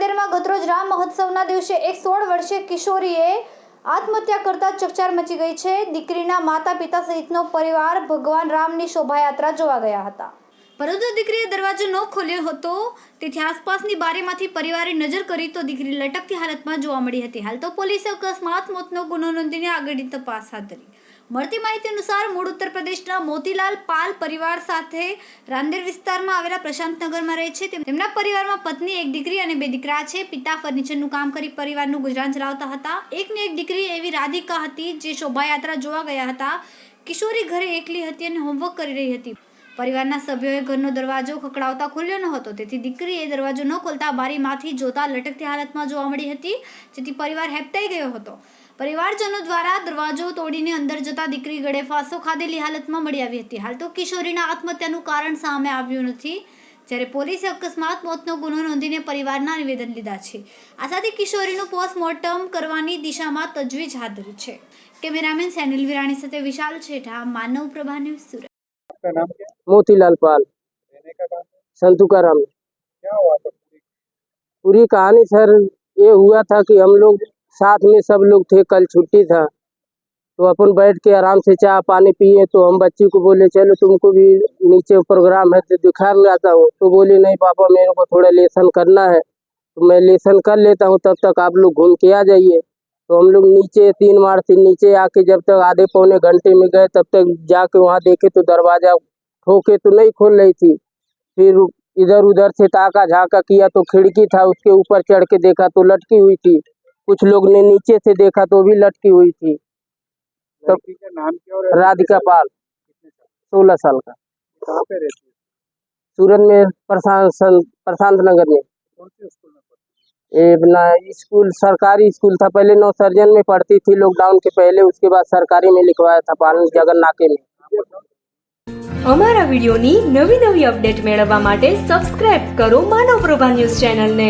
ગતરોજ રામ મહોત્સવના દિવસે એક સોળ વર્ષીય કિશોરીએ આત્મહત્યા કરતા ચકચાર મચી ગઈ છે. દીકરીના માતા પિતા સહિતનો પરિવાર ભગવાન રામની શોભાયાત્રા જોવા ગયા હતા. પરંતુ દીકરીએ દરવાજો ન ખોલ્યો હતો, તેથી આસપાસની બારીમાંથી પરિવારે નજર કરી તો દીકરી લટકતી હાલતમાં જોવા મળી હતી. હાલ તો પોલીસે અકસ્માત, મોતનો ગુનો નોંધીને આગળની તપાસ હાથ ધરી. મળતી માહિતી અનુસાર મૂળ ઉત્તર પ્રદેશના મોતીલાલ પાલ પરિવાર સાથે રાંદેર વિસ્તારમાં આવેલા પ્રશાંતનગરમાં રહે છે. તેમ- તેમના પરિવારમાં પત્ની, એક દીકરી અને બે દીકરા છે. પિતા ફર્નિચરનું કામ કરી પરિવારનું ગુજરાન ચલાવતા હતા. એકને એક દીકરી એવી રાધિકા હતી જે શોભાયાત્રા જોવા ગયા હતા. કિશોરી ઘરે એકલી હતી અને હોમવર્ક કરી રહી હતી. પરિવારના સભ્યોએ ઘરનો દરવાજો ખકડાવતા ખોલ્યો ન હતો. તેથી દીકરીએ દરવાજો ન ખોલતા બારીમાંથી જોતા લટકતી હાલતમાં જોવા મળી હતી. જેથી પરિવાર હેપતાઈ ગયો હતો. પરિવારજનો દ્વારા દરવાજો તોડીને અંદર જતા દીકરી ગળે ફાંસો ખાધેલી હાલતમાં મળી આવી હતી હાલ તો કિશોરીના આત્મહત્યાનું કારણ સામે આવ્યું નથી જ્યારે પોલીસે અકસ્માત મોતનો ગુનો નોંધીને પરિવારના નિવેદન લીધા છે આ સાથે કિશોરીનું પોસ્ટમોર્ટમ કરવાની દિશામાં તજવીજ હાથ ધરી છે કેમેરામેન સેનિલ વિરાણી સાથે વિશાલ છેઠા માનવ પ્રભા ન્યૂઝ સુરત आपका नाम क्या है? मोतीलाल पाल रहने का कहाँ है? संतुकाराम में क्या हुआ था पूरी पूरी कहानी सर ये हुआ था कि हम लोग साथ में सब लोग थे, कल छुट्टी था। तो अपन बैठ के आराम से चाय पानी पिए तो हम बच्ची को बोले, चलो तुमको भी नीचे प्रोग्राम है तो दिखा लाता हूँ। तो बोले, नहीं पापा, मेरे को थोड़ा लेसन करना है। तो मैं लेसन कर लेता हूँ, तब तक आप लोग घूम के आ जाइए। तो हम लोग नीचे तीन मार से नीचे आके जब तक आधे पौने घंटे में गए, तब तक जाके वहाँ देखे तो दरवाज़ा ठोके तो नहीं खोल रही थी। फिर इधर उधर से ताका झाका किया तो खिड़की था, उसके ऊपर चढ़ के देखा तो लटकी हुई थी। कुछ लोग ने नीचे से देखा तो भी लटकी हुई थी तब- लड़की का नाम क्या और राधिका पाल कितने साल सोलह साल का कहाँ पे रहती है सूरत में प्रशांत प्रशांत नगर में कौन से स्कूल में पढ़ती ये अपना स्कूल सरकारी स्कूल था पहले नौ सर्जन में पढ़ती थी लॉकडाउन के पहले उसके बाद सरकारी में लिखवाया था पालन जगन नाके में અમારા વિડિયોની નવી નવી અપડેટ મેળવવા માટે સબસ્ક્રાઇબ કરો માનવ પ્રભા ન્યૂઝ ચેનલને